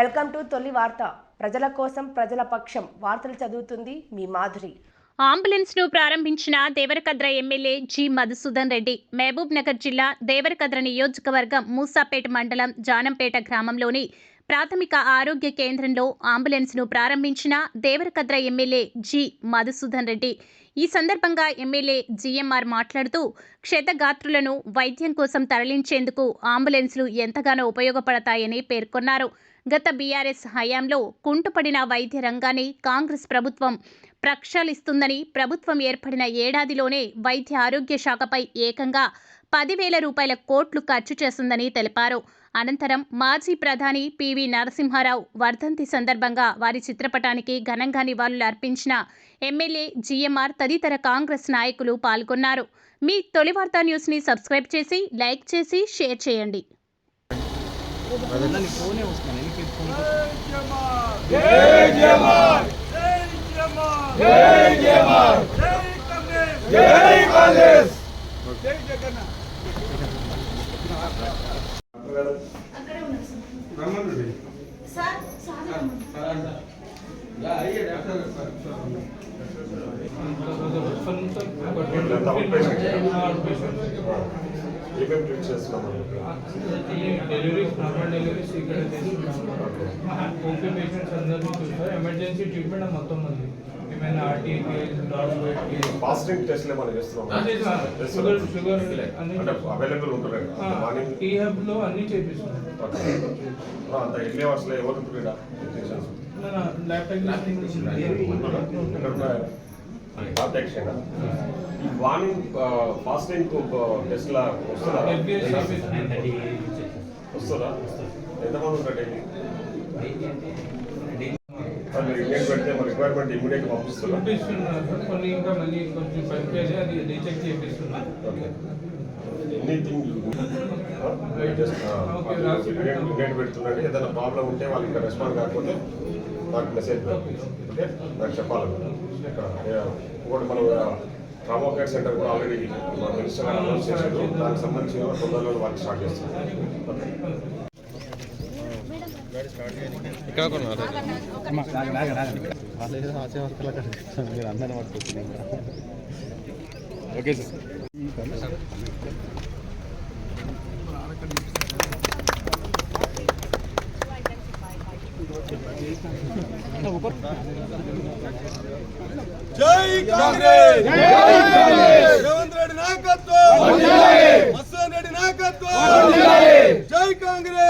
Welcome to తొలి వార్త. ప్రజల కోసం ప్రజల పక్షం. వార్తలు చదువుతుంది మీ మాధురి. అంబులెన్స్ను ప్రారంభించిన Devarakadra MLA G. Madhusudan Reddy Mahabubnagar జిల్లా దేవరకద్ర నియోజకవర్గం మూసాపేట మండలం జానంపేట గ్రామంలోని ప్రాథమిక ఆరోగ్య కేంద్రంలో అంబులెన్స్ను ప్రారంభించిన దేవరకద్ర ఎమ్మెల్యే జి. మధుసూదన్ రెడ్డి. ఈ సందర్భంగా ఎమ్మెల్యే జిఎంఆర్ మాట్లాడుతూ క్షతగాత్రులను వైద్యం కోసం తరలించేందుకు అంబులెన్స్లు ఎంతగానో ఉపయోగపడతాయని పేర్కొన్నారు. గత బీఆర్ఎస్ హయాంలో కుంటుపడిన వైద్య రంగాన్ని కాంగ్రెస్ ప్రభుత్వం ప్రక్షాళిస్తుందని ప్రభుత్వం ఏర్పడిన ఏడాదిలోనే వైద్య ఆరోగ్య శాఖపై ఏకంగా పదివేల రూపాయల కోట్లు ఖర్చు చేస్తుందని తెలిపారు అనంతరం మాజీ ప్రధాని పివి నరసింహారావు వర్ధంతి సందర్భంగా వారి చిత్రపటానికి ఘనంగా నివాళులు అర్పించిన ఎమ్మెల్యే జీఎంఆర్ తదితర కాంగ్రెస్ నాయకులు పాల్గొన్నారు మీ తొలి వార్తా న్యూస్ని సబ్స్క్రైబ్ చేసి లైక్ చేసి షేర్ చేయండి ఏమేమి ట్రీట్ చేస్తున్నాం డెలివరీస్ నార్మల్ డెలివరీస్ ఇక్కడ చేస్తున్నాము ఓపీ పేషెంట్స్ అందరినీ చూస్తారు ఎమర్జెన్సీ ట్రీట్మెంట్ మొత్తం ఉంది ఫాస్టింగ్ టెస్ట్లు ఏమైనా చేస్తున్నాం షుగర్ షుగర్ అన్ని అంటే అవైలబుల్ ఉంటుంది మార్నింగ్ టీ హబ్లో అన్ని చేపిస్తున్నాం అంత ఎర్లీ అవర్స్లో ఎవరు మన ఈ మార్నింగ్ ఫాస్టింగ్ టెస్ట్లా వస్తుందా? ఎఫ్బిఎస్ ఆఫీస్ వస్తుందా? ఎంతమంది ఉంటారు డైలీ? మీరు ఇండియన్ పెడితే మన రిక్వైర్మెంట్ ఇమీడియట్ పంపిస్తున్నా. చూపిస్తున్నారు. కొన్ని ఇంకా మళ్ళీ కొంచెం పంపేసి అది రీచెక్ చేపిస్తున్నాం ఇండియన్ పెడుతుందండి ఏదైనా ప్రాబ్లం ఉంటే వాళ్ళు ఇంకా రెస్పాండ్ కాకపోతే నాకు మెసేజ్ ఓకే నాకు చెప్పాలి. ఇంకోటి మనం ట్రామా కేర్ సెంటర్ కూడా ఆల్రెడీ మన మినిస్టర్ అనౌన్స్ చేశారు. దానికి సంబంధించి తొందరలో వాళ్ళు స్టార్ట్ చేస్తారు. ఓకే ఇక్కడ అందరిని ఓకే సార్ జై కాంగ్రెస్ రేవంత్ రెడ్డి నాయకత్వం మస్తాన్ రెడ్డి నాయకత్వం జై కాంగ్రెస్!